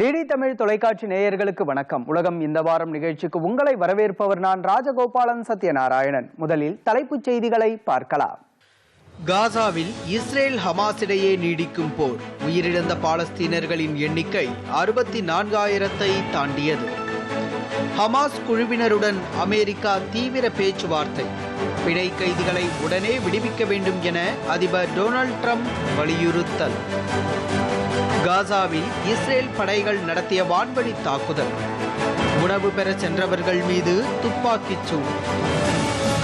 DD Tamil தொலைக்காட்சி நேயர்களுக்கு வணக்கம். உலகம் இந்த வாரம் நிகழ்ச்சிக்கு உங்களை வரவேற்பவர் நான் ராஜகோபாலன் சத்யநாராயணன். முதலில் தலைப்புச் செய்திகளை பார்க்கலாம். காசாவில் இஸ்ரேல் ஹமாஸ் இடையே நீடிக்கும் போர். உயிரிழந்த பாலஸ்தீனர்களின் எண்ணிக்கை அறுபத்தி நான்காயிரத்தை தாண்டியது. ஹமாஸ் குழுவினருடன் அமெரிக்கா தீவிர பேச்சுவார்த்தை. பிணை கைதிகளை உடனே விடுவிக்க வேண்டும் என அதிபர் டொனால்ட் ட்ரம்ப் வலியுறுத்தல். காசாவில் இஸ்ரேல் படைகள் நடத்திய வான்வழி தாக்குதல். உணவு பெற சென்றவர்கள் மீது துப்பாக்கிச் சூடு.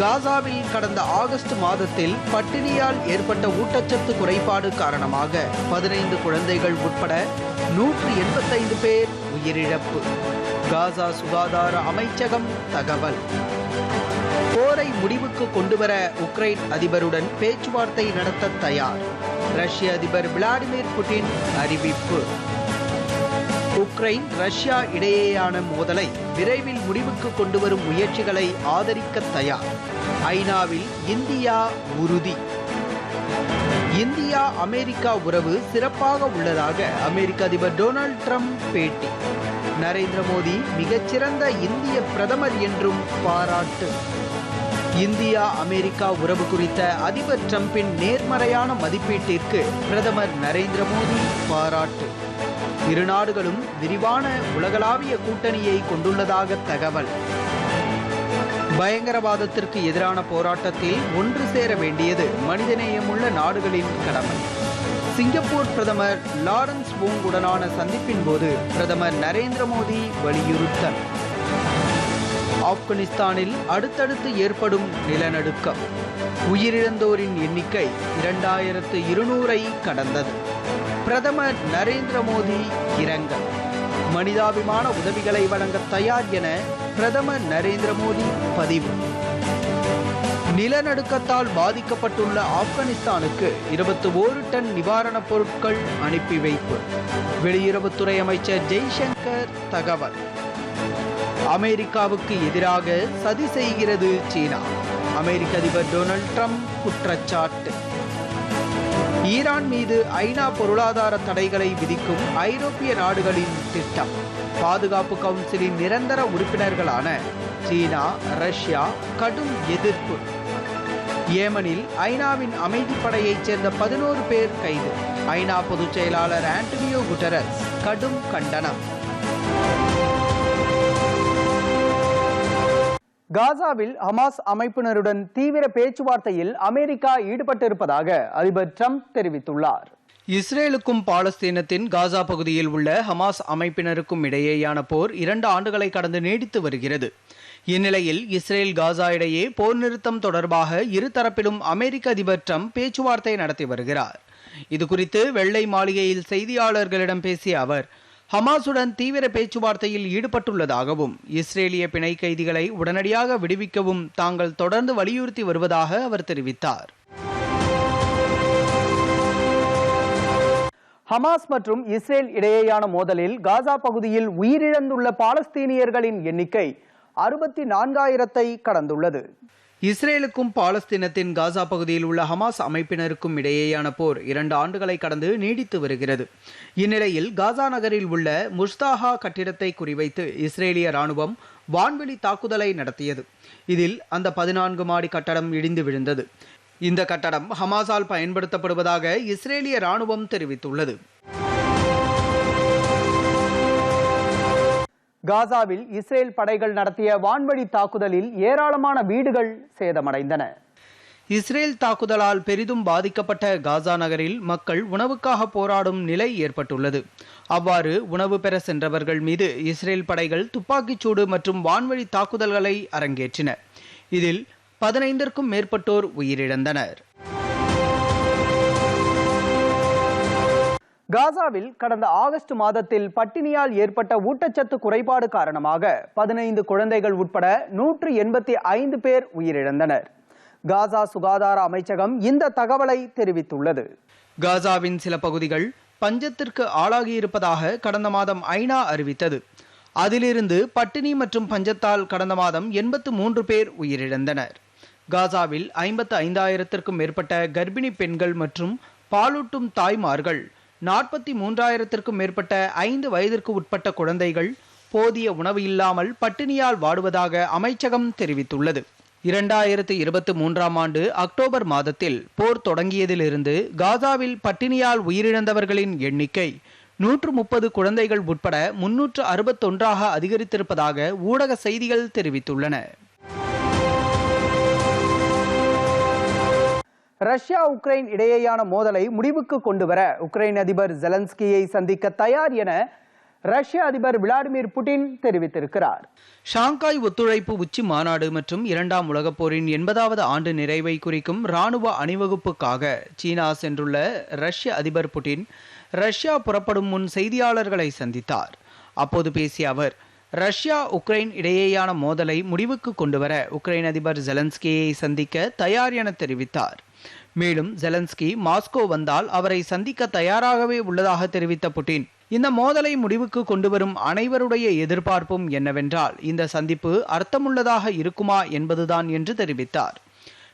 காசாவில் கடந்த ஆகஸ்ட் மாதத்தில் பட்டினியால் ஏற்பட்ட ஊட்டச்சத்து குறைபாடு காரணமாக பதினைந்து குழந்தைகள் உட்பட நூற்று எண்பத்தைந்து பேர் உயிரிழப்பு. காசா சுகாதார அமைச்சகம் தகவல். போரை முடிவுக்கு கொண்டுவர உக்ரைன் அதிபருடன் பேச்சுவார்த்தை நடத்த தயார். ரஷ்ய அதிபர் விளாடிமிர் புட்டின் அறிவிப்பு. உக்ரைன் ரஷ்யா இடையேயான மோதலை விரைவில் முடிவுக்கு கொண்டு வரும் முயற்சிகளை ஆதரிக்க தயார். ஐநாவில் இந்தியா உறுதி. இந்தியா அமெரிக்கா உறவு சிறப்பாக உள்ளதாக அமெரிக்க அதிபர் டொனால்ட் ட்ரம்ப் பேட்டி. நரேந்திர மோடி மிகச்சிறந்த இந்திய பிரதமர் என்றும் பாராட்டு. இந்தியா அமெரிக்கா உறவு குறித்த அதிபர் டிரம்பின் நேர்மறையான மதிப்பீட்டிற்கு பிரதமர் நரேந்திர மோடி பாராட்டு. இரு நாடுகளும் விரிவான உலகளாவிய கூட்டணியை கொண்டுள்ளதாக தகவல். பயங்கரவாதத்திற்கு எதிரான போராட்டத்தில் ஒன்று சேர வேண்டியது மனிதநேயமுள்ள நாடுகளின் கடமை. சிங்கப்பூர் பிரதமர் லாரன்ஸ் வோங்குடனான உடனான சந்திப்பின் போது பிரதமர் நரேந்திர மோடி வலியுறுத்தல். ஆப்கானிஸ்தானில் அடுத்தடுத்து ஏற்படும் நிலநடுக்கம். உயிரிழந்தோரின் எண்ணிக்கை இரண்டாயிரத்து இருநூறை கடந்தது. பிரதமர் நரேந்திர மோடி இரங்கல். மனிதாபிமான உதவிகளை வழங்க தயார் என பிரதமர் நரேந்திர மோடி பதிவு. நிலநடுக்கத்தால் பாதிக்கப்பட்டுள்ள ஆப்கானிஸ்தானுக்கு இருபத்தி ஓரு டன் நிவாரணப் பொருட்கள் அனுப்பி வைப்பு. வெளியுறவுத்துறை அமைச்சர் ஜெய்சங்கர் தகவல். அமெரிக்காவுக்கு எதிராக சதி செய்கிறது சீனா. அமெரிக்க அதிபர் டொனால்ட் ட்ரம்ப் குற்றச்சாட்டு. ஈரான் மீது ஐநா பொருளாதார தடைகளை விதிக்கும் ஐரோப்பிய நாடுகளின் திட்டம். பாதுகாப்பு கவுன்சிலின் நிரந்தர உறுப்பினர்களான சீனா ரஷ்யா கடும் எதிர்ப்பு. ஏமனில் ஐநாவின் அமைதிப்படையைச் சேர்ந்த பதினோரு பேர் கைது. ஐநா பொதுச் செயலாளர் ஆண்டனியோ குட்டரஸ் கடும் கண்டனம். காசாவில் ஹமாஸ் அமைப்பினருடன் தீவிர பேச்சுவார்த்தையில் அமெரிக்கா ஈடுபட்டிருப்பதாக அதிபர் ட்ரம்ப் தெரிவித்துள்ளார். இஸ்ரேலுக்கும் பாலஸ்தீனத்தின் காசா பகுதியில் உள்ள ஹமாஸ் அமைப்பினருக்கும் இடையேயான போர் இரண்டு ஆண்டுகளை கடந்து நீடித்து வருகிறது. இந்நிலையில் இஸ்ரேல் காசா இடையே போர் நிறுத்தம் தொடர்பாக இருதரப்பிலும் அமெரிக்க அதிபர் ட்ரம்ப் பேச்சுவார்த்தை நடத்தி வருகிறார். இதுகுறித்து வெள்ளை மாளிகையில் செய்தியாளர்களிடம் பேசிய அவர் ஹமாசுடன் தீவிர பேச்சுவார்த்தையில் ஈடுபட்டுள்ளதாகவும் இஸ்ரேலிய பிணை கைதிகளை உடனடியாக விடுவிக்கவும் தாங்கள் தொடர்ந்து வலியுறுத்தி வருவதாக அவர் தெரிவித்தார். ஹமாஸ் மற்றும் இஸ்ரேல் இடையேயான மோதலில் காசா பகுதியில் உயிரிழந்துள்ள பாலஸ்தீனியர்களின் எண்ணிக்கை அறுபத்தி நான்காயிரத்தை கடந்துள்ளது. இஸ்ரேலுக்கும் பாலஸ்தீனத்தின் காசா பகுதியில் உள்ள ஹமாஸ் அமைப்பினருக்கும் இடையேயான போர் இரண்டு ஆண்டுகளை கடந்து நீடித்து வருகிறது. இந்நிலையில் காசா நகரில் உள்ள முஸ்தாஹா கட்டிடத்தை குறிவைத்து இஸ்ரேலிய ராணுவம் வான்வெளி தாக்குதலை நடத்தியது. இதில் அந்த பதினான்கு மாடி கட்டடம் இடிந்து விழுந்தது. இந்த கட்டடம் ஹமாஸால் பயன்படுத்தப்படுவதாக இஸ்ரேலிய ராணுவம் தெரிவித்துள்ளது. காசாவில் இஸ்ரேல் படைகள் நடத்திய வான்வழி தாக்குதலில் ஏராளமான வீடுகள் சேதமடைந்தன. இஸ்ரேல் தாக்குதலால் பெரிதும் பாதிக்கப்பட்ட காசா நகரில் மக்கள் உணவுக்காக போராடும் நிலை ஏற்பட்டுள்ளது. அவ்வாறு உணவு பெற சென்றவர்கள் மீது இஸ்ரேல் படைகள் துப்பாக்கிச்சூடு மற்றும் வான்வழி தாக்குதல்களை அரங்கேற்றின. இதில் பதினைந்திற்கும் மேற்பட்டோர் உயிரிழந்தனர். காசாவில் கடந்த ஆகஸ்ட் மாதத்தில் பட்டினியால் ஏற்பட்ட ஊட்டச்சத்து குறைபாடு காரணமாக பதினைந்து குழந்தைகள் உட்பட நூற்று எண்பத்தி ஐந்து பேர் உயிரிழந்தனர். காசா சுகாதார அமைச்சகம் இந்த தகவலை தெரிவித்துள்ளது. காசாவின் சில பகுதிகள் பஞ்சத்திற்கு ஆளாகியிருப்பதாக கடந்த மாதம் ஐநா அறிவித்தது. அதிலிருந்து பட்டினி மற்றும் பஞ்சத்தால் கடந்த மாதம் எண்பத்து மூன்று பேர் உயிரிழந்தனர். காசாவில் ஐம்பத்து ஐந்தாயிரத்திற்கும் மேற்பட்ட கர்ப்பிணி பெண்கள் மற்றும் பாலூட்டும் தாய்மார்கள் நாற்பத்தி மூன்றாயிரத்திற்கும் மேற்பட்ட ஐந்து வயதிற்கு உட்பட்ட குழந்தைகள் போதிய உணவு இல்லாமல் பட்டினியால் வாடுவதாக அமைச்சகம் தெரிவித்துள்ளது. இரண்டாயிரத்து இருபத்தி மூன்றாம் ஆண்டு அக்டோபர் மாதத்தில் போர் தொடங்கியதிலிருந்து காசாவில் பட்டினியால் உயிரிழந்தவர்களின் எண்ணிக்கை நூற்று முப்பது குழந்தைகள் உட்பட முன்னூற்று அறுபத்தொன்றாக அதிகரித்திருப்பதாக ஊடக செய்திகள் தெரிவித்துள்ளன. ரஷ்யா உக்ரைன் இடையேயான மோதலை முடிவுக்கு கொண்டு வர உக்ரைன் அதிபர் ஜெலன்ஸ்கியை சந்திக்க தயார் என ரஷ்ய அதிபர் விளாடிமிர் புட்டின் தெரிவித்திருக்கிறார். ஷாங்காய் ஒத்துழைப்பு உச்சி மாநாடு மற்றும் இரண்டாம் உலகப் போரின் எண்பதாவது ஆண்டு நிறைவை குறிக்கும் ராணுவ அணிவகுப்புக்காக சீனா சென்றுள்ள ரஷ்ய அதிபர் புட்டின் ரஷ்யா புறப்படும் முன் செய்தியாளர்களை சந்தித்தார். அப்போது பேசிய அவர் ரஷ்யா உக்ரைன் இடையேயான மோதலை முடிவுக்கு கொண்டுவர உக்ரைன் அதிபர் ஜெலன்ஸ்கியை சந்திக்க தயார் என தெரிவித்தார். மேலும் ஜெலன்ஸ்கி மாஸ்கோ வந்தால் அவரை சந்திக்க தயாராகவே உள்ளதாக தெரிவித்த புட்டின். இந்த மோதலை முடிவுக்கு கொண்டுவரும் அனைவருடைய எதிர்பார்ப்பும் என்னவென்றால் இந்த சந்திப்பு அர்த்தமுள்ளதாக இருக்குமா என்பதுதான் என்று தெரிவித்தார்.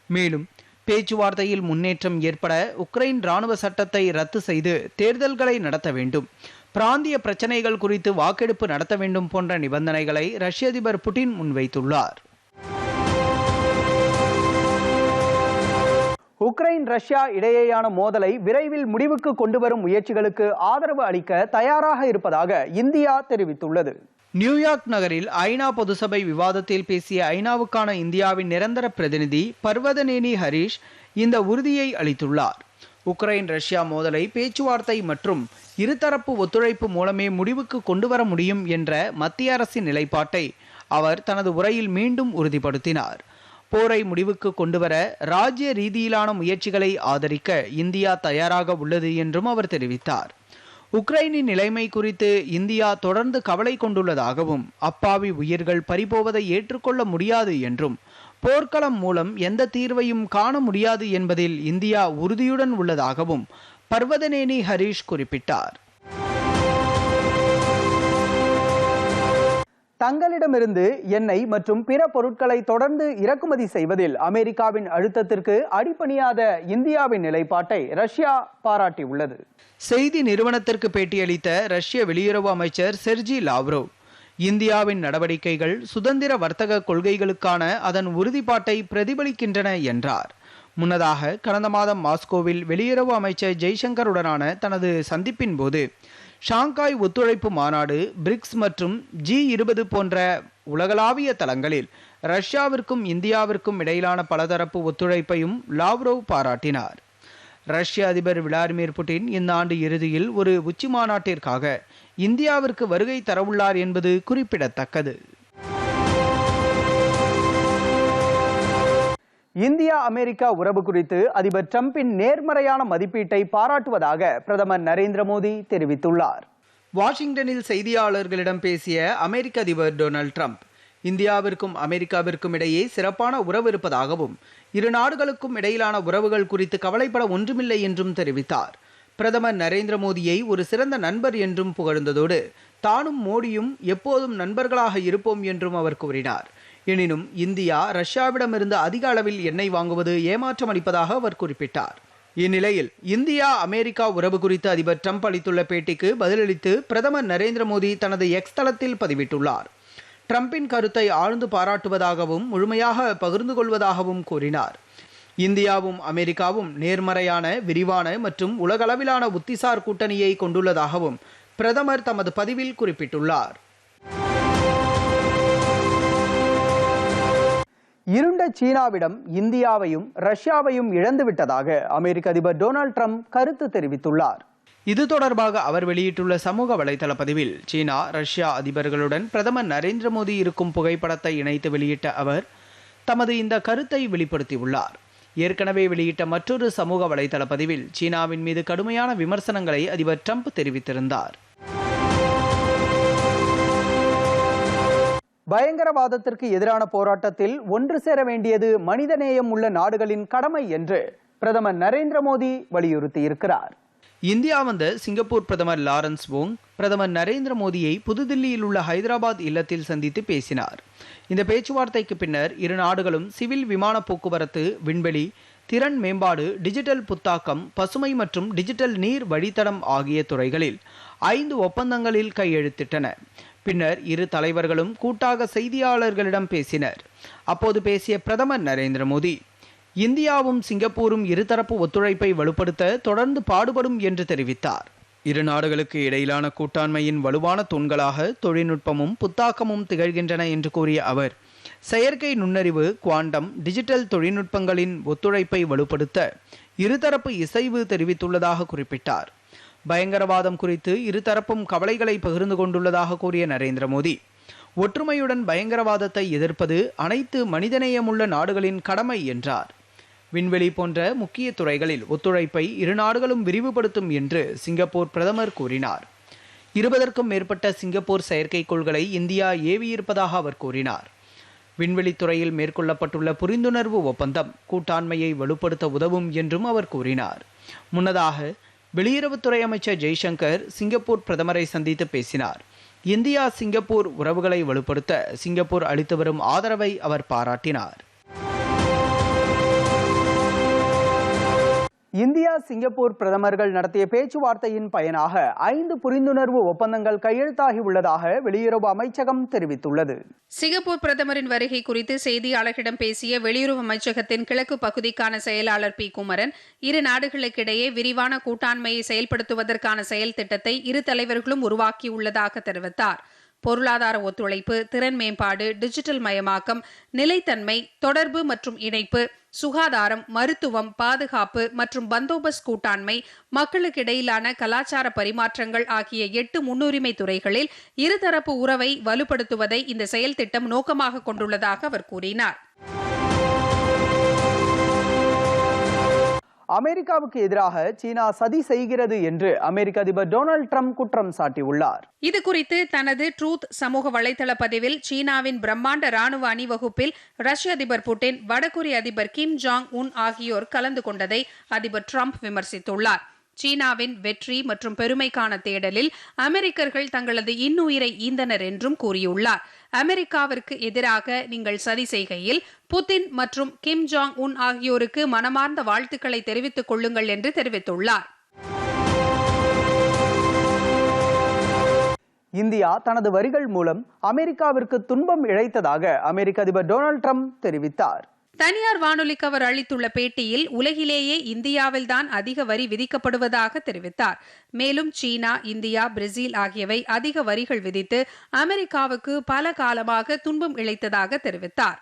மேலும் பேச்சுவார்த்தையில் முன்னேற்றம் ஏற்பட உக்ரைன் ராணுவ சட்டத்தை ரத்து செய்து தேர்தல்களை நடத்த வேண்டும். பிராந்திய பிரச்சனைகள் குறித்து வாக்கெடுப்பு நடத்த வேண்டும் போன்ற நிபந்தனைகளை ரஷ்ய அதிபர் புட்டின் முன்வைத்துள்ளார். உக்ரைன் ரஷ்யா இடையேயான மோதலை விரைவில் முடிவுக்கு கொண்டு வரும் முயற்சிகளுக்கு ஆதரவு அளிக்க தயாராக இருப்பதாக இந்தியா தெரிவித்துள்ளது. நியூயார்க் நகரில் ஐநா பொதுசபை விவாதத்தில் பேசிய ஐநாவுக்கான இந்தியாவின் நிரந்தர பிரதிநிதி பர்வதனேனி ஹரீஷ் இந்த உறுதியை அளித்துள்ளார். உக்ரைன் ரஷ்யா மோதலை பேச்சுவார்த்தை மற்றும் இருதரப்பு ஒத்துழைப்பு மூலமே முடிவுக்கு கொண்டு வர முடியும் என்ற மத்திய அரசின் நிலைப்பாட்டை அவர் தனது உரையில் மீண்டும் உறுதிப்படுத்தினார். போரை முடிவுக்கு கொண்டுவர ராஜ்ய ரீதியிலான முயற்சிகளை ஆதரிக்க இந்தியா தயாராக உள்ளது என்றும் அவர் தெரிவித்தார். உக்ரைனின் நிலைமை குறித்து இந்தியா தொடர்ந்து கவலை கொண்டுள்ளதாகவும் அப்பாவி உயிர்கள் பறிபோவதை ஏற்றுக்கொள்ள முடியாது என்றும் போர்க்களம் மூலம் எந்த தீர்வையும் காண முடியாது என்பதில் இந்தியா உறுதியுடன் உள்ளதாகவும் பர்வதனேனி ஹரீஷ் குறிப்பிட்டார். தங்களிடமிருந்து எண்ணெய் மற்றும் பிற பொருட்களை தொடர்ந்து இறக்குமதி செய்வதில் அமெரிக்காவின் அழுத்தத்திற்கு அடிபணியாத இந்தியாவின் நிலைப்பாட்டை ரஷ்யா பாராட்டியுள்ளது. செய்தி நிறுவனத்திற்கு பேட்டியளித்த ரஷ்ய வெளியுறவு அமைச்சர் செர்ஜி லாவ்ரோவ் இந்தியாவின் நடவடிக்கைகள் சுதந்திர வர்த்தக கொள்கைகளுக்கான அதன் உறுதிப்பாட்டை பிரதிபலிக்கின்றன என்றார். முன்னதாக கடந்த மாதம் மாஸ்கோவில் வெளியுறவு அமைச்சர் ஜெய்சங்கருடனான தனது சந்திப்பின் போது ஷாங்காய் ஒத்துழைப்பு மாநாடு பிரிக்ஸ் மற்றும் ஜி இருபது போன்ற உலகளாவிய தளங்களில் ரஷ்யாவிற்கும் இந்தியாவிற்கும் இடையிலான பலதரப்பு ஒத்துழைப்பையும் லாவ்ரோவ் பாராட்டினார். ரஷ்ய அதிபர் விளாடிமிர் புட்டின் இந்த ஆண்டு இறுதியில் ஒரு உச்சி மாநாட்டிற்காக இந்தியாவிற்கு வருகை தரவுள்ளார் என்பது குறிப்பிடத்தக்கது. இந்தியா அமெரிக்கா உறவு குறித்து அதிபர் டிரம்பின் நேர்மறையான மதிப்பீட்டை பாராட்டுவதாக பிரதமர் நரேந்திர மோடி தெரிவித்துள்ளார். வாஷிங்டனில் செய்தியாளர்களிடம் பேசிய அமெரிக்க அதிபர் டொனால்ட் ட்ரம்ப் இந்தியாவிற்கும் அமெரிக்காவிற்கும் இடையே சிறப்பான உறவு இருப்பதாகவும் இரு நாடுகளுக்கும் இடையிலான உறவுகள் குறித்து கவலைப்பட ஒன்றுமில்லை என்றும் தெரிவித்தார். பிரதமர் நரேந்திர மோடியை ஒரு சிறந்த நண்பர் என்றும் புகழ்ந்ததோடு தானும் மோடியும் எப்போதும் நண்பர்களாக இருப்போம் என்றும் அவர் கூறினார். எனினும் இந்தியா ரஷ்யாவிடமிருந்து அதிக அளவில் எண்ணெய் வாங்குவது ஏமாற்றம் அளிப்பதாக அவர் குறிப்பிட்டார். இந்நிலையில் இந்தியா அமெரிக்கா உறவு குறித்து அதிபர் ட்ரம்ப் அளித்துள்ள பேட்டிக்கு பதிலளித்து பிரதமர் நரேந்திர மோடி தனது எக்ஸ் தளத்தில் பதிவிட்டுள்ளார். ட்ரம்பின் கருத்தை ஆழ்ந்து பாராட்டுவதாகவும் முழுமையாக பகிர்ந்து கொள்வதாகவும் கூறினார். இந்தியாவும் அமெரிக்காவும் நேர்மறையான விரிவான மற்றும் உலகளவிலான உத்திசார் கூட்டணியை கொண்டுள்ளதாகவும் பிரதமர் தமது பதிவில் குறிப்பிட்டுள்ளார். இருண்ட சீனாவிடம் இந்தியாவையும் ரஷ்யாவையும் இழந்துவிட்டதாக அமெரிக்க அதிபர் டொனால்ட் ட்ரம்ப் கருத்து தெரிவித்துள்ளார். இது தொடர்பாக அவர் வெளியிட்டுள்ள சமூக வலைதள பதிவில் சீனா ரஷ்யா அதிபர்களுடன் பிரதமர் நரேந்திர மோடி இருக்கும் புகைப்படத்தை இணைத்து வெளியிட்ட அவர் தமது இந்த கருத்தை வெளிப்படுத்தியுள்ளார். ஏற்கனவே வெளியிட்ட மற்றொரு சமூக வலைதள பதிவில் சீனாவின் மீது கடுமையான விமர்சனங்களை அதிபர் ட்ரம்ப் தெரிவித்திருந்தார். பயங்கரவாதத்திற்கு எதிரான போராட்டத்தில் ஒன்று சேர வேண்டியது மனிதநேயம் உள்ள நாடுகளின் கடமை என்று பிரதமர் நரேந்திர மோடி வலியுறுத்தியிருக்கிறார். இந்தியா வந்த சிங்கப்பூர் பிரதமர் லாரன்ஸ் வோங் பிரதமர் நரேந்திர மோடியை புதுதில்லியில் உள்ள ஹைதராபாத் இல்லத்தில் சந்தித்து பேசினார். இந்த பேச்சுவார்த்தைக்கு பின்னர் இரு நாடுகளும் சிவில் விமான போக்குவரத்து விண்வெளி திறன் மேம்பாடு டிஜிட்டல் புத்தாக்கம் பசுமை மற்றும் டிஜிட்டல் நீர் வழித்தடம் ஆகிய துறைகளில் ஐந்து ஒப்பந்தங்களில் கையெழுத்திட்டன. பின்னர் இரு தலைவர்களும் கூட்டாக செய்தியாளர்களிடம் பேசினர். அப்போது பேசிய பிரதமர் நரேந்திர மோடி இந்தியாவும் சிங்கப்பூரும் இருதரப்பு ஒத்துழைப்பை வலுப்படுத்த தொடர்ந்து பாடுபடும் என்று தெரிவித்தார். இரு நாடுகளுக்கு இடையிலான கூட்டாண்மையின் வலுவான தூண்களாக தொழில்நுட்பமும் புத்தாக்கமும் திகழ்கின்றன என்று கூறிய அவர் செயற்கை நுண்ணறிவு குவாண்டம் டிஜிட்டல் தொழில்நுட்பங்களின் ஒத்துழைப்பை வலுப்படுத்த இருதரப்பு இசைவு தெரிவித்துள்ளதாக குறிப்பிட்டார். பயங்கரவாதம் குறித்து இருதரப்பும் கவலைகளை பகிர்ந்து கொண்டுள்ளதாக கூறிய நரேந்திர மோடி. ஒற்றுமையுடன் பயங்கரவாதத்தை எதிர்ப்பது அனைத்து மனிதநேயமுள்ள நாடுகளின் கடமை என்றார். விண்வெளி போன்ற முக்கிய துறைகளில் ஒத்துழைப்பை இரு நாடுகளும் விரிவுபடுத்தும் என்று சிங்கப்பூர் பிரதமர் கூறினார். இருபதற்கும் மேற்பட்ட சிங்கப்பூர் செயற்கைக்கோள்களை இந்தியா ஏவியிருப்பதாக அவர் கூறினார். விண்வெளித்துறையில் மேற்கொள்ளப்பட்டுள்ள புரிந்துணர்வு ஒப்பந்தம் கூட்டாண்மையை வலுப்படுத்த உதவும் என்றும் அவர் கூறினார். முன்னதாக வெளியுறவுத்துறை அமைச்சர் ஜெய்சங்கர் சிங்கப்பூர் பிரதமரை சந்தித்து பேசினார். இந்தியா சிங்கப்பூர் உறவுகளை வலுப்படுத்த சிங்கப்பூர் அளித்து வரும் ஆதரவை அவர் பாராட்டினார். இந்தியா சிங்கப்பூர் பிரதமர்கள் நடத்திய பேச்சுவார்த்தையின் பயனாக ஐந்து புரிந்துணர்வு ஒப்பந்தங்கள் கையெழுத்தாகி உள்ளதாக வெளியுறவு அமைச்சகம் தெரிவித்துள்ளது. சிங்கப்பூர் பிரதமரின் வருகை குறித்து செய்தியாளர்களிடம் பேசிய வெளியுறவு அமைச்சகத்தின் கிழக்கு பகுதிக்கான செயலாளர் பி. குமரன் இரு நாடுகளுக்கிடையே விரிவான கூட்டாண்மையை செயல்படுத்துவதற்கான செயல் திட்டத்தை இரு தலைவர்களும் உருவாக்கியுள்ளதாக தெரிவித்தார். பொருளாதார ஒத்துழைப்பு திறன் மேம்பாடு டிஜிட்டல் மயமாக்கம் நிலைத்தன்மை தொடர்பு மற்றும் இணைப்பு சுகாதாரம் மருத்துவம் பாதுகாப்பு மற்றும் பந்தோபஸ்த் கூட்டாண்மை மக்களுக்கிடையிலான கலாச்சார பரிமாற்றங்கள் ஆகிய எட்டு முன்னுரிமை துறைகளில் இருதரப்பு உறவை வலுப்படுத்துவதை இந்த செயல் திட்டம் நோக்கமாக கொண்டுள்ளதாக அவர் கூறினார். அமெரிக்காவுக்கு எதிராக சீனா சதி செய்கிறது என்று அமெரிக்க அதிபர் டொனால்ட் ட்ரம்ப் குற்றம் சாட்டியுள்ளார். இது குறித்து தனது ட்ரூத் சமூக வலைதள பதிவில் சீனாவின் பிரம்மாண்ட ராணுவ அணிவகுப்பில் ரஷ்ய அதிபர் புட்டின் வடகொரிய அதிபர் கிம் ஜாங் உன் ஆகியோர் கலந்து கொண்டதை அதிபர் ட்ரம்ப் விமர்சித்துள்ளார். சீனாவின் வெற்றி மற்றும் பெருமைக்கான தேடலில் அமெரிக்கர்கள் தங்களது இன்னுயிரை ஈந்தனர் என்றும் கூறியுள்ளார். அமெரிக்காவிற்கு எதிராக நீங்கள் சதி செய்கையில் புதின் மற்றும் கிம் ஜாங் உன் ஆகியோருக்கு மனமார்ந்த வாழ்த்துக்களை தெரிவித்துக் கொள்ளுங்கள் என்று தெரிவித்துள்ளார். இந்தியா தனது வரிகள் மூலம் அமெரிக்காவிற்கு துன்பம் இழைத்ததாக அமெரிக்க அதிபர் டொனால்ட் ட்ரம்ப் தெரிவித்தார். தனியார் வானொலிக்கு அவர் அளித்துள்ள பேட்டியில் உலகிலேயே இந்தியாவில்தான் அதிக வரி விதிக்கப்படுவதாக தெரிவித்தார். மேலும் சீனா இந்தியா பிரேசில் ஆகியவை அதிக வரிகள் விதித்து அமெரிக்காவுக்கு பல காலமாக துன்பம் இழைத்ததாக தெரிவித்தார்.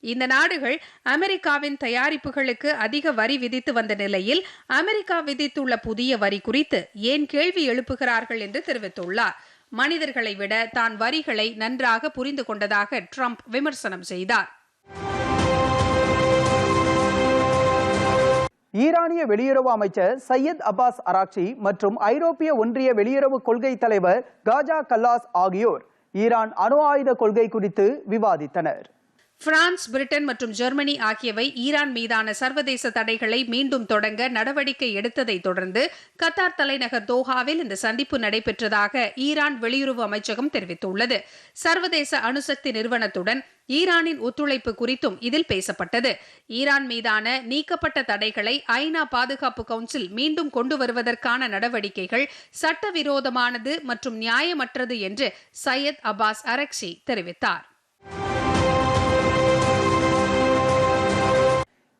இந்த நாடுகள் அமெரிக்காவின் தயாரிப்புகளுக்கு அதிக வரி விதித்து வந்த நிலையில் அமெரிக்கா விதித்துள்ள புதிய வரி குறித்து ஏன் கேள்வி எழுப்புகிறார்கள் என்று தெரிவித்துள்ளார். மனிதர்களை விட தான் வரிகளை நன்றாக புரிந்து கொண்டதாக ட்ரம்ப் விமர்சனம் செய்தார். ஈரானிய வெளியுறவு அமைச்சர் சையத் அப்பாஸ் அராக்சி மற்றும் ஐரோப்பிய ஒன்றிய வெளியுறவு கொள்கை தலைவர் காஜா கல்லாஸ் ஆகியோர் ஈரான் அணு ஆயுத கொள்கை குறித்து விவாதித்தனர். பிரான்ஸ் பிரிட்டன் மற்றும் ஜெர்மனி ஆகியவை ஈரான் மீதான சர்வதேச தடைகளை மீண்டும் தொடங்க நடவடிக்கை எடுத்ததை தொடர்ந்து கத்தார் தலைநகர் தோஹாவில் இந்த சந்திப்பு நடைபெற்றதாக ஈரான் வெளியுறவு அமைச்சகம் தெரிவித்துள்ளது. சர்வதேச அணுசக்தி நிறுவனத்துடன் ஈரானின் ஒத்துழைப்பு குறித்தும் இதில் பேசப்பட்டது. ஈரான் மீதான நீக்கப்பட்ட தடைகளை ஐநா பாதுகாப்பு கவுன்சில் மீண்டும் கொண்டு வருவதற்கான நடவடிக்கைகள் சட்டவிரோதமானது மற்றும் நியாயமற்றது என்று சையத் அப்பாஸ் அரக்ஷி தெரிவித்தார்.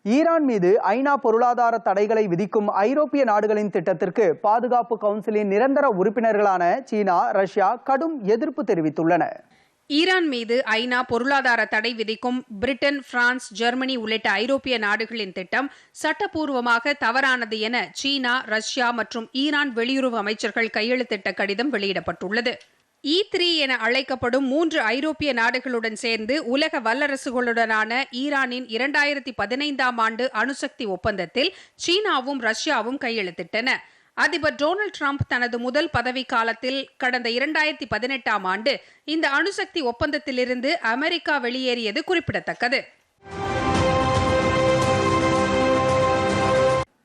ஈரான் மீது ஐநா பொருளாதார தடைகளை விதிக்கும் ஐரோப்பிய நாடுகளின் திட்டத்திற்கு பாதுகாப்பு கவுன்சிலின் நிரந்தர உறுப்பினர்களான சீனா ரஷ்யா கடும் எதிர்ப்பு தெரிவித்துள்ளன. ஈரான் மீது ஐநா பொருளாதார தடை விதிக்கும் பிரிட்டன் பிரான்ஸ் ஜெர்மனி உள்ளிட்ட ஐரோப்பிய நாடுகளின் திட்டம் சட்டப்பூர்வமாக தவறானது என சீனா ரஷ்யா மற்றும் ஈரான் வெளியுறவு அமைச்சர்கள் கையெழுத்திட்ட கடிதம் வெளியிடப்பட்டுள்ளது. இ த்ரீ என அழைக்கப்படும் மூன்று ஐரோப்பிய நாடுகளுடன் சேர்ந்து உலக வல்லரசுகளுடனான ஈரானின் இரண்டாயிரத்தி பதினைந்தாம் ஆண்டு அணுசக்தி ஒப்பந்தத்தில் சீனாவும் ரஷ்யாவும் கையெழுத்திட்டன. அதிபர் டொனால்டு டிரம்ப் தனது முதல் பதவி காலத்தில் கடந்த இரண்டாயிரத்தி பதினெட்டாம் ஆண்டு இந்த அணுசக்தி ஒப்பந்தத்திலிருந்து அமெரிக்கா வெளியேறியது குறிப்பிடத்தக்கது.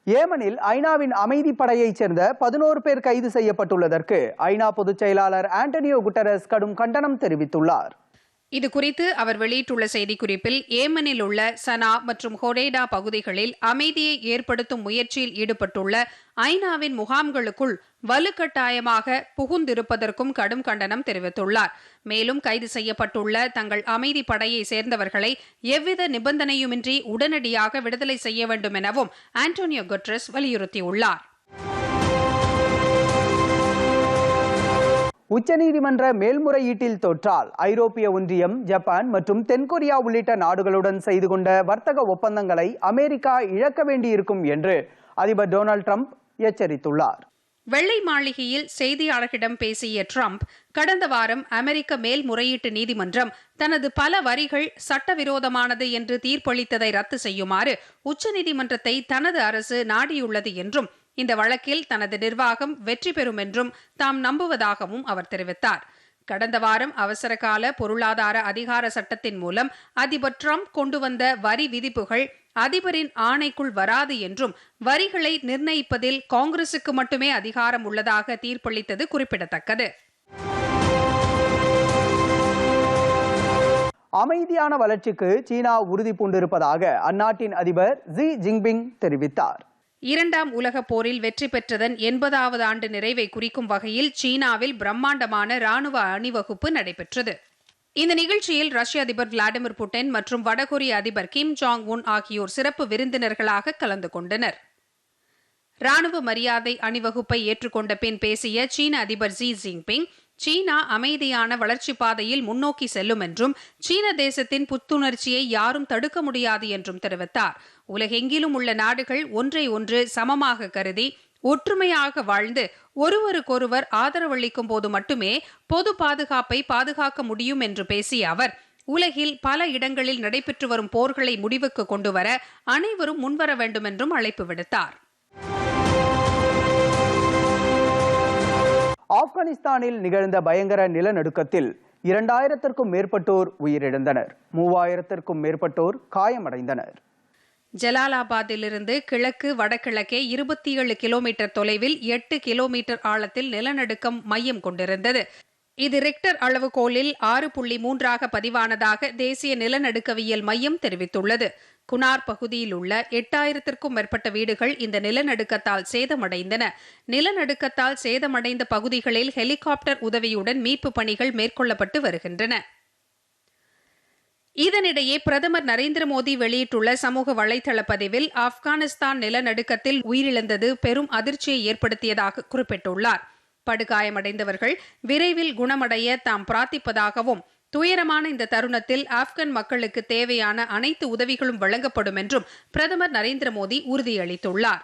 ஏமனில் ஐநாவின் அமைதி படையைச் சேர்ந்த பதினோரு பேர் கைது செய்யப்பட்டுள்ளதற்கு ஐநா பொதுச் செயலாளர் ஆண்டனியோ குட்டரஸ் கடும் கண்டனம் தெரிவித்துள்ளார். இதுகுறித்து அவர் வெளியிட்டுள்ள செய்திக்குறிப்பில் ஏமனில் உள்ள சனா மற்றும் ஹொரேடா பகுதிகளில் அமைதியை ஏற்படுத்தும் முயற்சியில் ஈடுபட்டுள்ள ஐநாவின் முகாம்களுக்குள் வலுக்கட்டாயமாக புகுந்திருப்பதற்கும் கடும் கண்டனம் தெரிவித்துள்ளார். மேலும் கைது செய்யப்பட்டுள்ள தங்கள் அமைதி படையை சேர்ந்தவர்களை எவ்வித நிபந்தனையுமின்றி உடனடியாக விடுதலை செய்ய வேண்டும் எனவும் ஆண்டோனியோ குட்ரஸ் வலியுறுத்தியுள்ளார். உச்சநீதிமன்ற மேல்முறையீட்டில் தோற்றால் ஐரோப்பிய ஒன்றியம் ஜப்பான் மற்றும் தென்கொரியா உள்ளிட்ட நாடுகளுடன் செய்து கொண்ட வர்த்தக ஒப்பந்தங்களை அமெரிக்கா இழக்க வேண்டியிருக்கும் என்று அதிபர் டொனால்ட் ட்ரம்ப் எச்சரித்துள்ளார். வெள்ளை மாளிகையில் செய்தியாளர்களிடம் பேசிய ட்ரம்ப் கடந்த வாரம் அமெரிக்க மேல்முறையீட்டு நீதிமன்றம் தனது பல வரிகள் சட்டவிரோதமானது என்று தீர்ப்பளித்ததை ரத்து செய்யுமாறு உச்சநீதிமன்றத்தை தனது அரசு நாடியுள்ளது என்றும் இந்த வழக்கில் தனது நிர்வாகம் வெற்றி பெறும் என்றும் தாம் நம்புவதாகவும் அவர் தெரிவித்தார். கடந்த வாரம் அவசரகால பொருளாதார அதிகார சட்டத்தின் மூலம் அதிபர் ட்ரம்ப் கொண்டு வந்த வரி விதிப்புகள் அதிபரின் ஆணைக்குள் வராது என்றும் வரிகளை நிர்ணயிப்பதில் காங்கிரசுக்கு மட்டுமே அதிகாரம் உள்ளதாக தீர்ப்பளித்தது குறிப்பிடத்தக்கது. அமைதியான வளர்ச்சிக்கு சீனா உறுதி பூண்டிருப்பதாக அந்நாட்டின் அதிபர் ஜி ஜின்பிங் தெரிவித்தார். இரண்டாம் உலகப் போரில் வெற்றி பெற்றதன் எண்பதாவது ஆண்டு நிறைவை குறிக்கும் வகையில் சீனாவில் பிரம்மாண்டமான ராணுவ அணிவகுப்பு நடைபெற்றது. இந்த நிகழ்ச்சியில் ரஷ்ய அதிபர் விளாடிமிர் புட்டின் மற்றும் வடகொரிய அதிபர் கிம் ஜாங் உன் ஆகியோர் சிறப்பு விருந்தினர்களாக கலந்து கொண்டனர். ராணுவ மரியாதை அணிவகுப்பை ஏற்றுக்கொண்ட பின் பேசிய சீன அதிபர் ஜி ஜின்பிங் சீனா அமைதியான வளர்ச்சி பாதையில் முன்னோக்கி செல்லும் என்றும் சீன தேசத்தின் புத்துணர்ச்சியை யாரும் தடுக்க முடியாது என்றும் தெரிவித்தார். உலகெங்கிலும் உள்ள நாடுகள் ஒன்றை ஒன்று சமமாக கருதி ஒற்றுமையாக வாழ்ந்து ஒருவருக்கொருவர் ஆதரவளிக்கும் போது மட்டுமே பொது பாதுகாப்பை பாதுகாக்க முடியும் என்று பேசிய அவர் உலகில் பல இடங்களில் நடைபெற்று வரும் போர்களை முடிவுக்கு கொண்டுவர அனைவரும் முன்வர வேண்டும் என்றும் அழைப்பு விடுத்தார். ஆப்கானிஸ்தானில் நிகழ்ந்த பயங்கர நிலநடுக்கத்தில் இரண்டாயிரத்திற்கும் மேற்பட்டோர் உயிரிழந்தனர். மூவாயிரத்திற்கும் மேற்பட்டோர் காயமடைந்தனர். ஜலாலாபாத்திலிருந்து கிழக்கு வடகிழக்கே இருபத்தி ஏழு கிலோமீட்டர் தொலைவில் எட்டு கிலோமீட்டர் ஆழத்தில் நிலநடுக்கம் மையம் கொண்டிருந்தது. இது ரிக்டர் அளவுகோலில் ஆறு புள்ளி மூன்றாக பதிவானதாக தேசிய நிலநடுக்கவியல் மையம் தெரிவித்துள்ளது. குனார் பகுதியில் உள்ள எட்டாயிரத்திற்கும் மேற்பட்ட வீடுகள் இந்த நிலநடுக்கத்தால் சேதமடைந்தன. நிலநடுக்கத்தால் சேதமடைந்த பகுதிகளில் ஹெலிகாப்டர் உதவியுடன் மீட்பு பணிகள் மேற்கொள்ளப்பட்டு வருகின்றன. இதனிடையே பிரதமர் நரேந்திர மோடி வெளியிட்டுள்ள சமூக வலைதள பதிவில் ஆப்கானிஸ்தான் நிலநடுக்கத்தில் உயிரிழந்தது பெரும் அதிர்ச்சியை ஏற்படுத்தியதாக குறிப்பிட்டுள்ளார். படுகாயமடைந்தவர்கள் விரைவில் குணமடைய தாம் பிரார்த்திப்பதாகவும் துயரமான இந்த தருணத்தில் ஆப்கன் மக்களுக்கு தேவையான அனைத்து உதவிகளும் வழங்கப்படும் என்றும் பிரதமர் நரேந்திர மோடி உறுதியளித்துள்ளார்.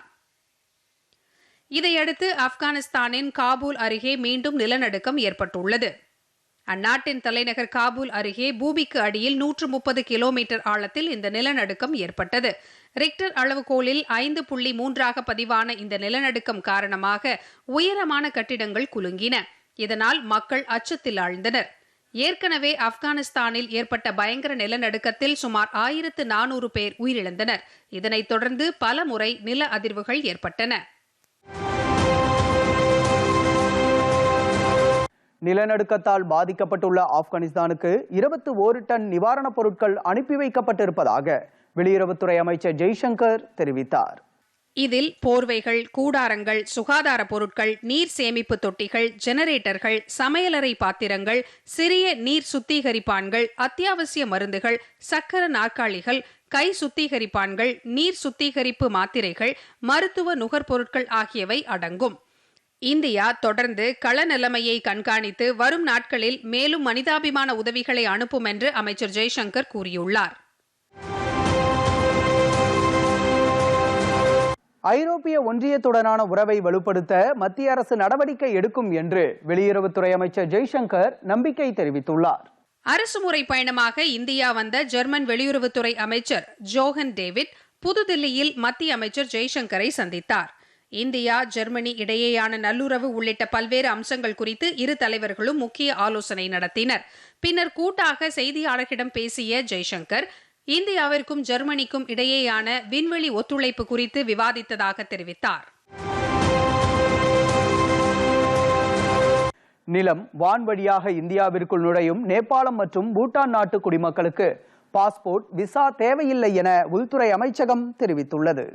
இதையடுத்து ஆப்கானிஸ்தானின் காபூல் அருகே மீண்டும் நிலநடுக்கம் ஏற்பட்டுள்ளது. அந்நாட்டின் தலைநகர் காபூல் அருகே பூமிக்கு அடியில் நூற்று முப்பது கிலோமீட்டர் ஆழத்தில் இந்த நிலநடுக்கம் ஏற்பட்டது. ரிக்டர் அளவுகோலில் ஐந்து புள்ளி மூன்றாக பதிவான இந்த நிலநடுக்கம் காரணமாக உயரமான கட்டிடங்கள் குலுங்கின. இதனால் மக்கள் அச்சத்தில் ஆழ்ந்தனர். ஏற்கனவே ஆப்கானிஸ்தானில் ஏற்பட்ட பயங்கர நிலநடுக்கத்தில் சுமார் ஆயிரத்து நானூறு பேர் உயிரிழந்தனர். இதனைத் தொடர்ந்து பல முறை நில அதிர்வுகள் ஏற்பட்டன. நிலநடுக்கத்தால் பாதிக்கப்பட்டுள்ள ஆப்கானிஸ்தானுக்கு இருபத்தி ஓரு டன் நிவாரணப் பொருட்கள் அனுப்பி வைக்கப்பட்டிருப்பதாக வெளியுறவுத்துறை அமைச்சர் ஜெய்சங்கர் தெரிவித்தார். இதில் போர்வைகள் கூடாரங்கள் சுகாதார பொருட்கள் நீர் சேமிப்பு தொட்டிகள் ஜெனரேட்டர்கள் சமையலறை பாத்திரங்கள் சிறிய நீர் சுத்திகரிப்பான்கள் அத்தியாவசிய மருந்துகள் சக்கர நாற்காலிகள் கை சுத்திகரிப்பான்கள் நீர் சுத்திகரிப்பு மாத்திரைகள் மருத்துவ நுகர்பொருட்கள் ஆகியவை அடங்கும். இந்தியா தொடர்ந்து கள நிலைமையை கண்காணித்து வரும் நாட்களில் மேலும் மனிதாபிமான உதவிகளை அனுப்பும் என்று அமைச்சர் ஜெய்சங்கர் கூறியுள்ளார். ஐரோப்பிய ஒன்றியத்துடனான உறவை வலுப்படுத்த மத்திய அரசு நடவடிக்கை எடுக்கும் என்று வெளியுறவுத்துறை அமைச்சர் ஜெய்சங்கர் நம்பிக்கை தெரிவித்துள்ளார். அரசுமுறை பயணமாக இந்தியா வந்த ஜெர்மன் வெளியுறவுத்துறை அமைச்சர் ஜோஹன் டேவிட் புதுதில்லியில் மத்திய அமைச்சர் ஜெய்சங்கரை சந்தித்தார். இந்தியா ஜெர்மனி இடையேயான நல்லுறவு உள்ளிட்ட பல்வேறு அம்சங்கள் குறித்து இரு தலைவர்களும் முக்கிய ஆலோசனை நடத்தினர். பின்னர் கூட்டாக செய்தியாளர்களிடம் பேசிய ஜெய்சங்கர் இந்தியாவிற்கும் ஜெர்மனிக்கும் இடையேயான விண்வெளி ஒத்துழைப்பு குறித்து விவாதித்ததாக தெரிவித்தார். நிலம் வான்வழியாக இந்தியாவிற்குள் நுழையும் நேபாளம் மற்றும் பூட்டான் நாட்டு குடிமக்களுக்கு பாஸ்போர்ட் விசா தேவையில்லை என உள்துறை அமைச்சகம் தெரிவித்துள்ளது.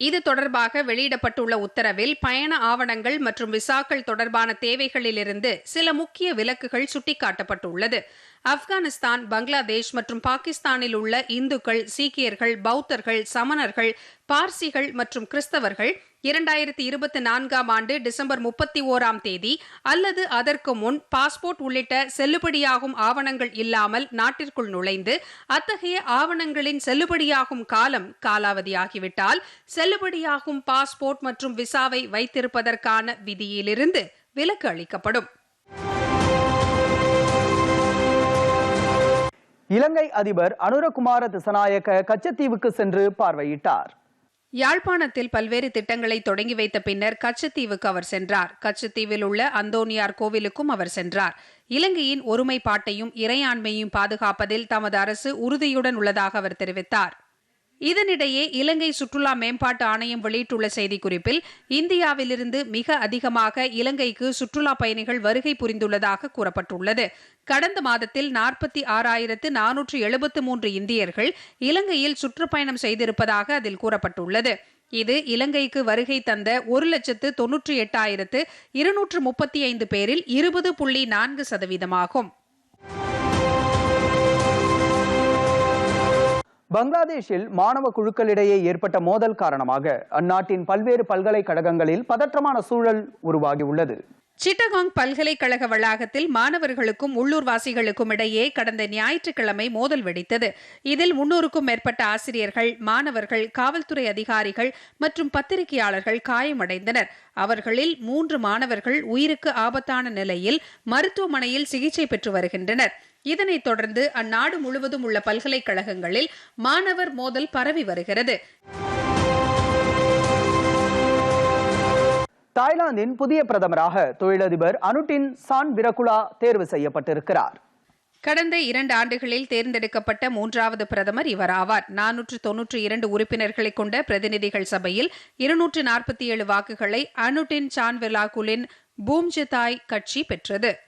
இது தொடர்பாக வெளியிடப்பட்டுள்ள உத்தரவில் பயண ஆவணங்கள் மற்றும் விசாக்கள் தொடர்பான தேவைகளிலிருந்து சில முக்கிய விலக்குகள் சுட்டிக்காட்டப்பட்டுள்ளது. ஆப்கானிஸ்தான் பங்களாதேஷ் மற்றும் பாகிஸ்தானில் உள்ள இந்துக்கள் சீக்கியர்கள் பௌத்தர்கள் சமணர்கள் பார்சிகள் மற்றும் கிறிஸ்தவர்கள் இரண்டாயிரத்தி இருபத்தி நான்காம் ஆண்டு டிசம்பர் முப்பத்தி ஓராம் தேதி அல்லது அதற்கு முன் பாஸ்போர்ட் உள்ளிட்ட செல்லுபடியாகும் ஆவணங்கள் இல்லாமல் நாட்டிற்குள் நுழைந்து அத்தகைய ஆவணங்களின் செல்லுபடியாகும் காலம் காலாவதியாகிவிட்டால் செல்லுபடியாகும் பாஸ்போர்ட் மற்றும் விசாவை வைத்திருப்பதற்கான விதியிலிருந்து விலக்கு அளிக்கப்படும். இலங்கை அதிபர் அனுரகுமார திசநாயக்க கச்சத்தீவுக்கு சென்று பார்வையிட்டார். யாழ்ப்பாணத்தில் பல்வேறு திட்டங்களை தொடங்கி வைத்த பின்னர் கச்சத்தீவுக்கு அவர் சென்றார். கச்சத்தீவில் உள்ள அந்தோனியார் கோவிலுக்கும் அவர் சென்றார். இலங்கையின் ஒருமைப்பாட்டையும் இறையாண்மையும் பாதுகாப்பதில் தமது அரசு உறுதியுடன் உள்ளதாக அவர் தெரிவித்தார். இதனிடையே இலங்கை சுற்றுலா மேம்பாட்டு ஆணையம் வெளியிட்டுள்ள செய்திக்குறிப்பில் இந்தியாவிலிருந்து மிக அதிகமாக இலங்கைக்கு சுற்றுலா பயணிகள் வருகை புரிந்துள்ளதாக கூறப்பட்டுள்ளது. கடந்த மாதத்தில் நாற்பத்தி ஆறாயிரத்து நானூற்று எழுபத்து மூன்று இந்தியர்கள் இலங்கையில் சுற்றுப்பயணம் செய்திருப்பதாக அதில் கூறப்பட்டுள்ளது. இது இலங்கைக்கு வருகை தந்த ஒரு லட்சத்து தொன்னூற்றி எட்டாயிரத்து இருநூற்று முப்பத்தி ஐந்து பேரில் இருபது புள்ளி நான்கு சதவீதமாகும். பங்களாதேஷில் மாணவ குழுக்களிடையே ஏற்பட்ட மோதல் காரணமாக அந்நாட்டின் பல்வேறு பல்கலைக்கழகங்களில் பதற்றமான சூழல் உருவாகியுள்ளது. சிட்டகாங் பல்கலைக்கழக வளாகத்தில் மாணவர்களுக்கும் உள்ளூர்வாசிகளுக்கும் இடையே கடந்த ஞாயிற்றுக்கிழமை மோதல் வெடித்தது. இதில் முன்னூறுக்கும் மேற்பட்ட ஆசிரியர்கள் மாணவர்கள் காவல்துறை அதிகாரிகள் மற்றும் பத்திரிகையாளர்கள் காயமடைந்தனர். அவர்களில் மூன்று மாணவர்கள் உயிருக்கு ஆபத்தான நிலையில் மருத்துவமனையில் சிகிச்சை பெற்று வருகின்றனர். இதனைத் தொடர்ந்து அந்நாடு முழுவதும் உள்ள பல்கலைக்கழகங்களில் மாணவர் மோதல் பரவி வருகிறது. தாய்லாந்தின் புதிய பிரதமராக தொழிலதிபர் அனுட்டின் சான் பிரகுலா தேர்வு செய்யப்பட்டிருக்கிறார். கடந்த இரண்டு ஆண்டுகளில் தேர்ந்தெடுக்கப்பட்ட மூன்றாவது பிரதமர் இவர் ஆவார். நானூற்று தொன்னூற்றி இரண்டு உறுப்பினர்களை கொண்ட பிரதிநிதிகள் சபையில் இருநூற்று நாற்பத்தி ஏழு வாக்குகளை அனுட்டின் சான்வெலாகுலின் பூம்ஜிதாய் கட்சி பெற்றது.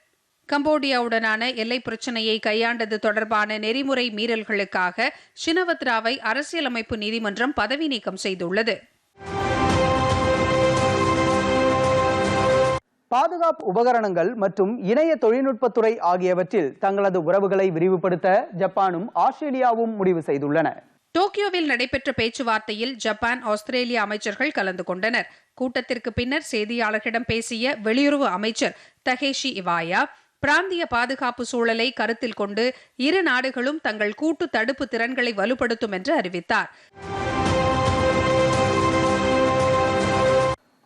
கம்போடியாவுடனான எல்லை பிரச்சினையை கையாண்டது தொடர்பான நெறிமுறை மீறல்களுக்காக ஷினவத்ராவை அரசியலமைப்பு நீதிமன்றம் பதவி நீக்கம் செய்துள்ளது. பாதுகாப்பு உபகரணங்கள் மற்றும் இணைய தொழில்நுட்பத்துறை ஆகியவற்றில் தங்களது உறவுகளை விரிவுபடுத்த ஜப்பானும் ஆஸ்திரேலியாவும் முடிவு செய்துள்ளன. டோக்கியோவில் நடைபெற்ற பேச்சுவார்த்தையில் ஜப்பான் ஆஸ்திரேலிய அமைச்சர்கள் கலந்து கொண்டனர். கூட்டத்திற்கு பின்னர் செய்தியாளர்களிடம் பேசிய வெளியுறவு அமைச்சர் தகேஷி இவாயா பிராந்திய பாதுகாப்பு சூழலை கருத்தில் கொண்டு இரு நாடுகளும் தங்கள் கூட்டு தடுப்பு திறன்களை வலுப்படுத்தும் என்று அறிவித்தார்.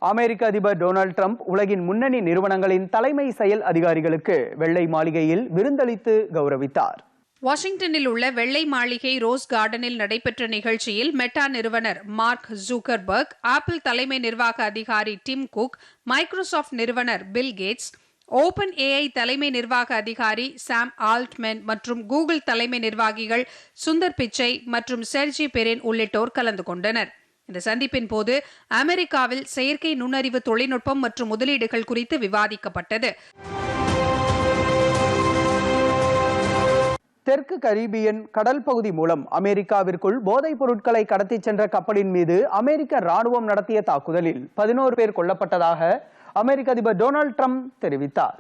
அமெரிக்க அதிபர் டொனால்ட் ட்ரம்ப் உலகின் முன்னணி நிறுவனங்களின் தலைமை செயல் அதிகாரிகளுக்கு வெள்ளை மாளிகையில் விருந்தளித்து கௌரவித்தார். வாஷிங்டனில் உள்ள வெள்ளை மாளிகை ரோஸ் கார்டனில் நடைபெற்ற நிகழ்ச்சியில் மெட்டா நிறுவனர் மார்க் ஜூக்கர்பர்க் ஆப்பிள் தலைமை நிர்வாக அதிகாரி டிம் குக் மைக்ரோசாஃப்ட் நிறுவனர் பில் கேட்ஸ் ஓபன் ஏஐ தலைமை நிர்வாக அதிகாரி சாம் ஆல்ட்மென் மற்றும் கூகுள் தலைமை நிர்வாகிகள் சுந்தர் பிச்சை மற்றும் செர்ஜி பெரின் உள்ளிட்டோர் கலந்து கொண்டனர். இந்த சந்திப்பின் போது அமெரிக்காவில் செயற்கை நுண்ணறிவு தொழில்நுட்பம் மற்றும் முதலீடுகள் குறித்து விவாதிக்கப்பட்டது. தெற்கு கரீபியன் கடல் பகுதி மூலம் அமெரிக்காவிற்குள் போதைப் பொருட்களை கடத்திச் சென்ற கப்பலின் மீது அமெரிக்க ராணுவம் நடத்திய தாக்குதலில் பதினோரு பேர் கொல்லப்பட்டதாக அமெரிக்க அதிபர் டொனால்ட் ட்ரம்ப் தெரிவித்தார்.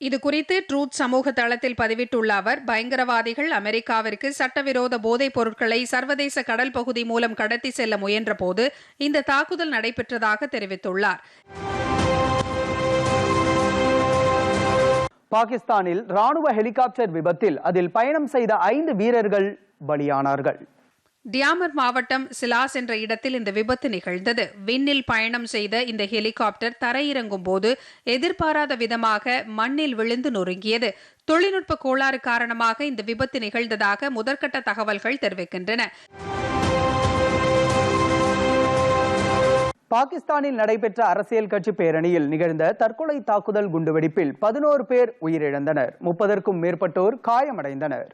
இது குறித்து ட்ரூத் சமூக தளத்தில் பதிவிட்டுள்ள அவர் பயங்கரவாதிகள் அமெரிக்காவிற்கு சட்டவிரோத போதைப் பொருட்களை சர்வதேச கடல் பகுதி மூலம் கடத்தி செல்ல முயன்றபோது இந்த தாக்குதல் நடைபெற்றதாக தெரிவித்துள்ளார். பாகிஸ்தானில் ராணுவ ஹெலிகாப்டர் விபத்தில் அதில் பயணம் செய்த ஐந்து வீரர்கள் பலியானார்கள். டியாமர் மாவட்டம் சிலாஸ் என்ற இடத்தில் இந்த விபத்து நிகழ்ந்தது. விண்ணில் பயணம் செய்த இந்த ஹெலிகாப்டர் தரையிறங்கும் போது எதிர்பாராத விதமாக மண்ணில் விழுந்து நொறுங்கியது. தொழில்நுட்ப கோளாறு காரணமாக இந்த விபத்து நிகழ்ந்ததாக முதற்கட்ட தகவல்கள் தெரிவிக்கின்றன. பாகிஸ்தானில் நடைபெற்ற அரசியல் கட்சி பேரணியில் நிகழ்ந்த தற்கொலை தாக்குதல் குண்டுவெடிப்பில் பதினோரு பேர் உயிரிழந்தனர். முப்பதற்கும் மேற்பட்டோர் காயமடைந்தனர்.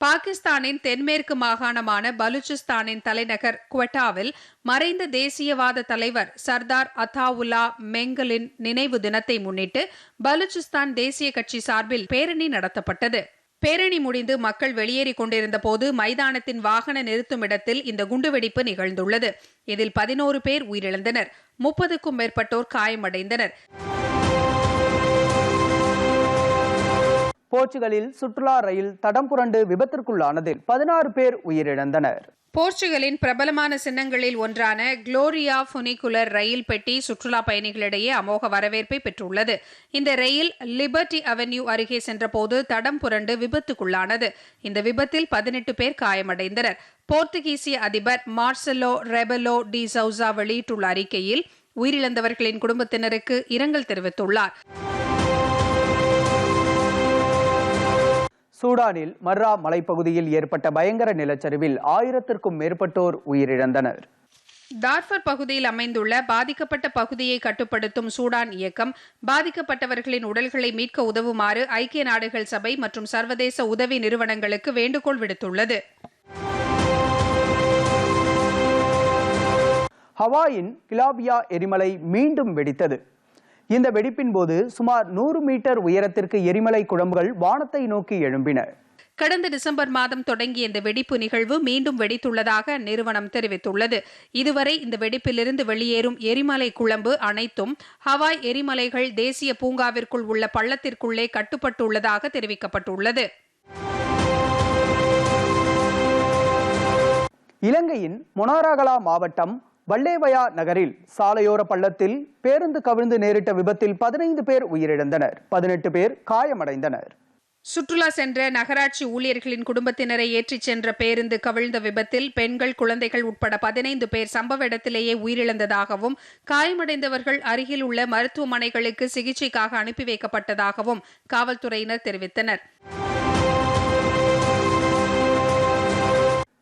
பாகிஸ்தானின் தென்மேற்கு மாகாணமான பலுச்சிஸ்தானின் தலைநகர் குவெட்டாவில் மறைந்த தேசியவாத தலைவர் சர்தார் அத்தாவுல்லா மெங்கலின் நினைவு தினத்தை முன்னிட்டு பலுச்சிஸ்தான் தேசிய கட்சி சார்பில் பேரணி நடத்தப்பட்டது. பேரணி முடிந்து மக்கள் வெளியேறிக் கொண்டிருந்த போது மைதானத்தின் வாகன நிறுத்தும் இடத்தில் இந்த குண்டுவெடிப்பு நிகழ்ந்துள்ளது. இதில் பதினோரு பேர் உயிரிழந்தனர். முப்பதுக்கும் மேற்பட்டோர் காயமடைந்தனர். போர்ச்சுகலில் சுற்றுலா ரயில் தடம் புரண்டு விபத்திற்குள்ளானதில் பதினாறு பேர் உயிரிழந்தனர். போர்ச்சுகலின் பிரபலமான சின்னங்களில் ஒன்றான குளோரியா ஃபுனிகுலர் ரயில் பெட்டி சுற்றுலா பயணிகளிடையே அமோக வரவேற்பை பெற்றுள்ளது. இந்த ரயில் லிபர்டி அவென்யூ அருகே சென்றபோது தடம் புரண்டு விபத்துக்குள்ளானது. இந்த விபத்தில் பதினெட்டு பேர் காயமடைந்தனர். போர்த்துகீசிய அதிபர் மார்செலோ ரெபலோ டி சவுசா வெளியிட்டுள்ள அறிக்கையில் உயிரிழந்தவர்களின் குடும்பத்தினருக்கு இரங்கல் தெரிவித்துள்ளார். சூடானில் மர்ரா மலைப்பகுதியில் ஏற்பட்ட பயங்கர நிலச்சரிவில் ஆயிரத்திற்கும் மேற்பட்டோர் உயிரிழந்தனர். டார்ஃபர் பகுதியில் அமைந்துள்ள பாதிக்கப்பட்ட பகுதியை கட்டுப்படுத்தும் சூடான் இயக்கம் பாதிக்கப்பட்டவர்களின் உடல்களை மீட்க உதவுமாறு ஐக்கிய நாடுகள் சபை மற்றும் சர்வதேச உதவி நிறுவனங்களுக்கு வேண்டுகோள் விடுத்துள்ளது. ஹவாயின் கிலாபியா எரிமலை மீண்டும் வெடித்தது. இந்த வெடிப்பின் போது சுமார் நூறு மீட்டர் உயரத்திற்கு எரிமலை குழம்புகள் வானத்தை நோக்கி எழும்பின. கடந்த டிசம்பர் மாதம் தொடங்கிய இந்த வெடிப்பு நிகழ்வு மீண்டும் வெடித்துள்ளதாக அந்நிறுவனம் தெரிவித்துள்ளது. இதுவரை இந்த வெடிப்பிலிருந்து வெளியேறும் எரிமலை குழம்பு அனைத்தும் ஹவாய் எரிமலைகள் தேசிய பூங்காவிற்குள் உள்ள பள்ளத்திற்குள்ளே கட்டுப்பட்டுள்ளதாக தெரிவிக்கப்பட்டுள்ளது. இலங்கையின் மொனாராகலா மாவட்டம் வள்ளேவயா நகரில் சாலையோர பள்ளத்தில் பேருந்து கவிழ்ந்து நேரிட்ட விபத்தில் பதினைந்து பேர் உயிரிழந்தனர். பதினெட்டு பேர் காயமடைந்தனர். சுற்றுலா சென்ற நகராட்சி ஊழியர்களின் குடும்பத்தினரை ஏற்றிச் சென்ற பேருந்து கவிழ்ந்த விபத்தில் பெண்கள் குழந்தைகள் உட்பட பதினைந்து பேர் சம்பவ இடத்திலேயே உயிரிழந்ததாகவும் காயமடைந்தவர்கள் அருகில் உள்ள மருத்துவமனைகளுக்கு சிகிச்சைக்காக அனுப்பி வைக்கப்பட்டதாகவும் காவல்துறையினர் தெரிவித்தனர்.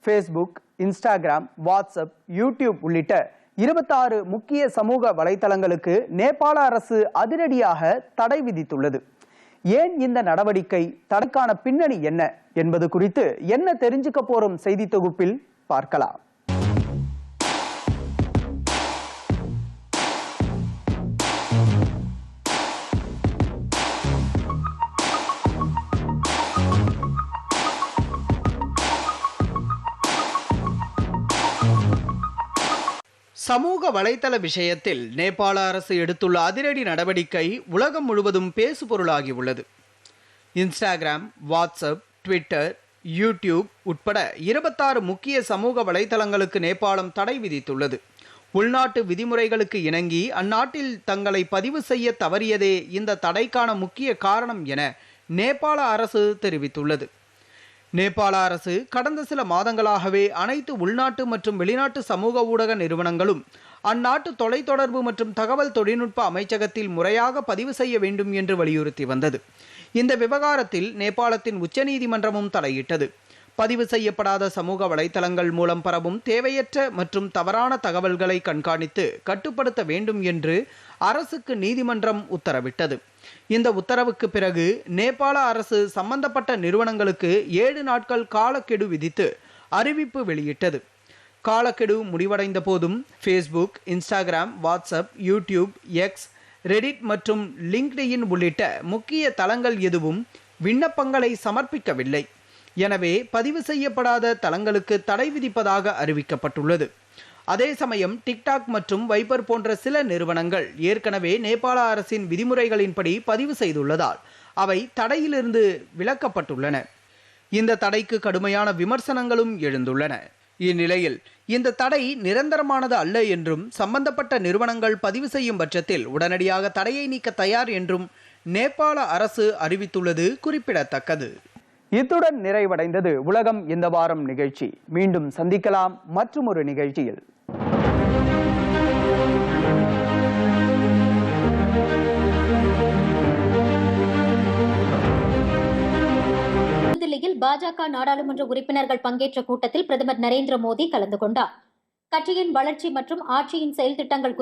ஃபேஸ்புக் இன்ஸ்டாகிராம் வாட்ஸ்அப் யூடியூப் உள்ளிட்ட இருபத்தாறு முக்கிய சமூக வலைத்தளங்களுக்கு நேபாள அரசு அதிரடியாக தடை விதித்துள்ளது. ஏன் இந்த நடவடிக்கை? தடைக்கான பின்னணி என்ன? என்பது குறித்து என்ன தெரிஞ்சுக்க போறோம் செய்தி தொகுப்பில் பார்க்கலாம். சமூக வலைத்தள விஷயத்தில் நேபாள அரசு எடுத்துள்ள அதிரடி நடவடிக்கை உலகம் முழுவதும் பேசுபொருளாகியுள்ளது இன்ஸ்டாகிராம் வாட்ஸ்அப் ட்விட்டர் யூடியூப் உட்பட இருபத்தாறு முக்கிய சமூக வலைதளங்களுக்கு நேபாளம் தடை விதித்துள்ளது. உள்நாட்டு விதிமுறைகளுக்கு இணங்கி அந்நாட்டில் தங்களை பதிவு செய்ய தவறியதே இந்த தடைக்கான முக்கிய காரணம் என நேபாள அரசு தெரிவித்துள்ளது. நேபாள அரசு கடந்த சில மாதங்களாகவே அனைத்து உள்நாட்டு மற்றும் வெளிநாட்டு சமூக ஊடக நிறுவனங்களும் அந்நாட்டு தொலைத்தொடர்பு மற்றும் தகவல் தொழில்நுட்ப அமைச்சகத்தில் முறையாக பதிவு செய்ய வேண்டும் என்று வலியுறுத்தி வந்தது. இந்த விவகாரத்தில் நேபாளத்தின் உச்சநீதிமன்றமும் தலையிட்டது. பதிவு செய்யப்படாத சமூக வலைதளங்கள் மூலம் பரவும் தேவையற்ற மற்றும் தவறான தகவல்களை கண்காணித்து கட்டுப்படுத்த வேண்டும் என்று அரசுக்கு நீதிமன்றம் உத்தரவிட்டது. இந்த உத்தரவுக்கு பிறகு நேபாள அரசு சம்பந்தப்பட்ட நிறுவனங்களுக்கு ஏழு நாட்கள் காலக்கெடு விதித்து அறிவிப்பு வெளியிட்டது. காலக்கெடு முடிவடைந்த போதும் Facebook Instagram WhatsApp YouTube X Reddit மற்றும் லிங்க்டின் உள்ளிட்ட முக்கிய தளங்கள் எதுவும் விண்ணப்பங்களை சமர்ப்பிக்கவில்லை. எனவே பதிவு செய்யப்படாத தளங்களுக்கு தடை விதிப்பதாக அறிவிக்கப்பட்டுள்ளது. அதே சமயம் டிக்டாக் மற்றும் வைபர் போன்ற சில நிறுவனங்கள் ஏற்கனவே நேபாள அரசின் விதிமுறைகளின்படி பதிவு செய்துள்ளதால் அவை தடையிலிருந்து விலக்கப்பட்டுள்ளன. இந்த தடைக்கு கடுமையான விமர்சனங்களும் எழுந்துள்ளன. இந்நிலையில் இந்த தடை நிரந்தரமானது அல்ல என்றும் சம்பந்தப்பட்ட நிறுவனங்கள் பதிவு செய்யும் பட்சத்தில் உடனடியாக தடையை நீக்க தயார் என்றும் நேபாள அரசு அறிவித்துள்ளது குறிப்பிடத்தக்கது. இத்துடன் நிறைவடைந்தது உலகம் இந்த வாரம் நிகழ்ச்சி. மீண்டும் சந்திக்கலாம் மற்றும் ஒரு நிகழ்ச்சியில். புதுதில்லியில் பாஜக நாடாளுமன்ற உறுப்பினர்கள் பங்கேற்ற கூட்டத்தில் பிரதமர் நரேந்திர மோடி கலந்து கொண்டார். கட்சியின் வளர்ச்சி மற்றும் ஆட்சியின் செயல் திட்டங்கள்